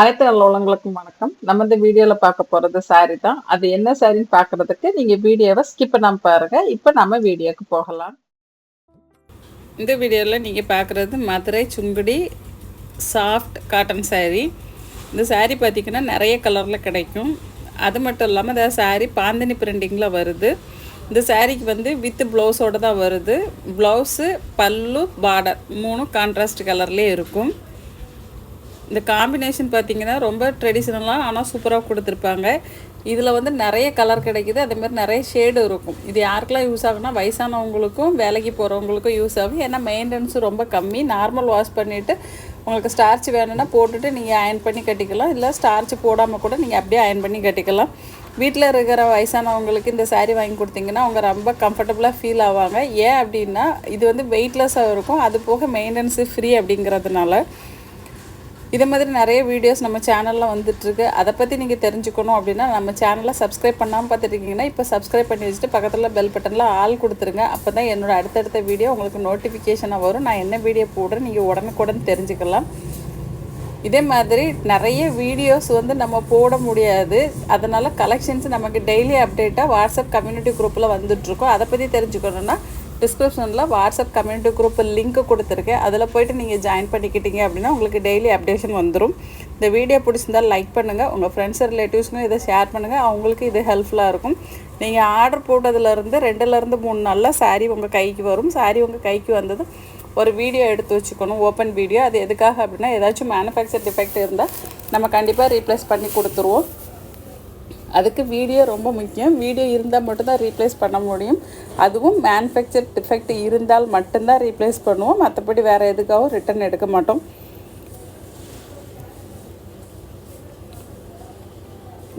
அனைத்து நல்லவங்களுக்கும் வணக்கம். நம்ம இந்த வீடியோல பார்க்க போறது சாரி தான். அது என்ன சாரின்னு பார்க்கிறதுக்கு நீங்க வீடியோவை ஸ்கிப் பண்ணாம பாருங்க. இப்போ நம்ம வீடியோக்கு போகலாம். இந்த வீடியோவில் நீங்கள் பார்க்குறது Madurai Sungudi soft cotton saree. இந்த saree பார்த்தீங்கன்னா நிறைய கலரில் கிடைக்கும். அது மட்டும் இல்லாமல் இந்த saree பாந்தினி பிரிண்டிங்கில் வருது. இந்த சாரீக்கு வந்து வித் ப்ளவுஸோடு தான் வருது. ப்ளவுஸு பல்லு பார்டர் மூணும் கான்ட்ராஸ்ட் கலர்லேயே இருக்கும். இந்த காம்பினேஷன் பார்த்தீங்கன்னா ரொம்ப ட்ரெடிஷ்னலாக ஆனால் சூப்பராக கொடுத்துருப்பாங்க. இதில் வந்து நிறைய கலர் கிடைக்குது. அதேமாதிரி நிறைய ஷேடு இருக்கும். இது யாருக்கெல்லாம் யூஸ் ஆகும்னா வயசானவங்களுக்கும் வேலைக்கு போகிறவங்களுக்கும் யூஸ் ஆகும். ஏன்னா மெயின்டெனன்ஸும் ரொம்ப கம்மி. நார்மல் வாஷ் பண்ணிவிட்டு உங்களுக்கு ஸ்டார்ச் வேணும்னா போட்டுட்டு நீங்கள் அயன் பண்ணி கட்டிக்கலாம். இல்லை ஸ்டார்ச் போடாமல் கூட நீங்கள் அப்படியே அயன் பண்ணி கட்டிக்கலாம். வீட்டில் இருக்கிற வயசானவங்களுக்கு இந்த சாரீ வாங்கி கொடுத்தீங்கன்னா அவங்க ரொம்ப கம்ஃபர்டபுளாக ஃபீல் ஆவாங்க. ஏன் அப்படின்னா இது வந்து வெயிட்லெஸ்ஸாக இருக்கும். அது போக மெயின்டெனன்ஸு ஃப்ரீ அப்படிங்கிறதுனால. இதே மாதிரி நிறைய வீடியோஸ் நம்ம சேனலில் வந்துட்டுருக்கு. அதை பற்றி நீங்கள் தெரிஞ்சுக்கணும் அப்படின்னா நம்ம சேனலை சப்ஸ்கிரைப் பண்ணாமல் பார்த்துருக்கீங்கன்னா இப்போ சப்ஸ்கிரைப் பண்ணி வச்சுட்டு பக்கத்தில் பெல் பட்டனில் ஆள் கொடுத்துருங்க. அப்போ தான் என்னோட அடுத்தடுத்த வீடியோ உங்களுக்கு நோட்டிஃபிகேஷனாக வரும். நான் என்ன வீடியோ போடுறேன் நீங்கள் உடனுக்குடன் தெரிஞ்சுக்கலாம். இதே மாதிரி நிறைய வீடியோஸ் வந்து நம்ம போட முடியாது. அதனால் கலெக்ஷன்ஸ் நமக்கு டெய்லி அப்டேட்டாக வாட்ஸ்அப் கம்யூனிட்டி குரூப்பில் வந்துட்ருக்கோம் அதை பற்றி தெரிஞ்சுக்கணுன்னா டிஸ்கிரிப்ஷனில் வாட்ஸ்அப் கம்யூனிட்டி குரூப் லிங்க் கொடுத்துருக்கேன். அதில் போயிட்டு நீங்கள் ஜாயின் பண்ணிக்கிட்டீங்க அப்படின்னா உங்களுக்கு டெய்லி அப்டேஷன் வந்துடும் இந்த வீடியோ பிடிச்சிருந்தால் லைக் பண்ணுங்கள் உங்கள் ஃப்ரெண்ட்ஸ் ரிலேட்டிவ்ஸ்க்கும் இதை ஷேர் பண்ணுங்கள் அவங்களுக்கு இது ஹெல்ப்ஃபுல்லாக இருக்கும். நீங்கள் ஆர்டர் போட்டதுலேருந்து ரெண்டுலேருந்து மூணு நாளில் சாரீ உங்கள் கைக்கு வரும். சாரீ உங்கள் கைக்கு வந்தது ஒரு வீடியோ எடுத்து வச்சுக்கணும். ஓப்பன் வீடியோ அது எதுக்காக அப்படின்னா ஏதாச்சும் மேனுஃபேக்சர் டிஃபெக்ட் இருந்தால் நம்ம கண்டிப்பாக ரீப்ளேஸ் பண்ணி கொடுத்துருவோம். அதுக்கு வீடியோ ரொம்ப முக்கியம். வீடியோ இருந்தால் மட்டும்தான் ரீப்ளேஸ் பண்ண முடியும். அதுவும் மேனுஃபேக்சர் டிஃபெக்ட் இருந்தால் மட்டும்தான் ரீப்ளேஸ் பண்ணுவோம். மற்றபடி வேறு எதுக்காகவும் ரிட்டர்ன் எடுக்க மாட்டோம்.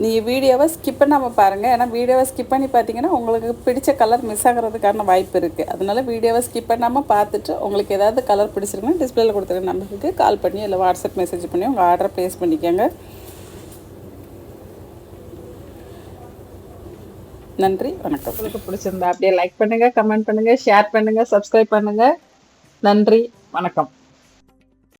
நீங்கள் வீடியோவை ஸ்கிப் பண்ணாமல் பாருங்கள் ஏன்னா வீடியோவை ஸ்கிப் பண்ணி பார்த்தீங்கன்னா உங்களுக்கு பிடிச்ச கலர் மிஸ் ஆகிறதுக்கான வாய்ப்பு இருக்குது அதனால் வீடியோவை ஸ்கிப் பண்ணாமல் பார்த்துட்டு உங்களுக்கு ஏதாவது கலர் பிடிச்சிருக்குன்னா டிஸ்பிளேயில் கொடுத்துருக்க நம்பருக்கு கால் பண்ணி இல்லை வாட்ஸ்அப் மெசேஜ் பண்ணி உங்கள் ஆர்டரை ப்ளேஸ் பண்ணிக்கோங்க. நன்றி வணக்கம். உங்களுக்கு பிடிச்சிருந்தா அப்படியே லைக் பண்ணுங்க கமெண்ட் பண்ணுங்க ஷேர் பண்ணுங்க சப்ஸ்கிரைப் பண்ணுங்க. நன்றி வணக்கம்.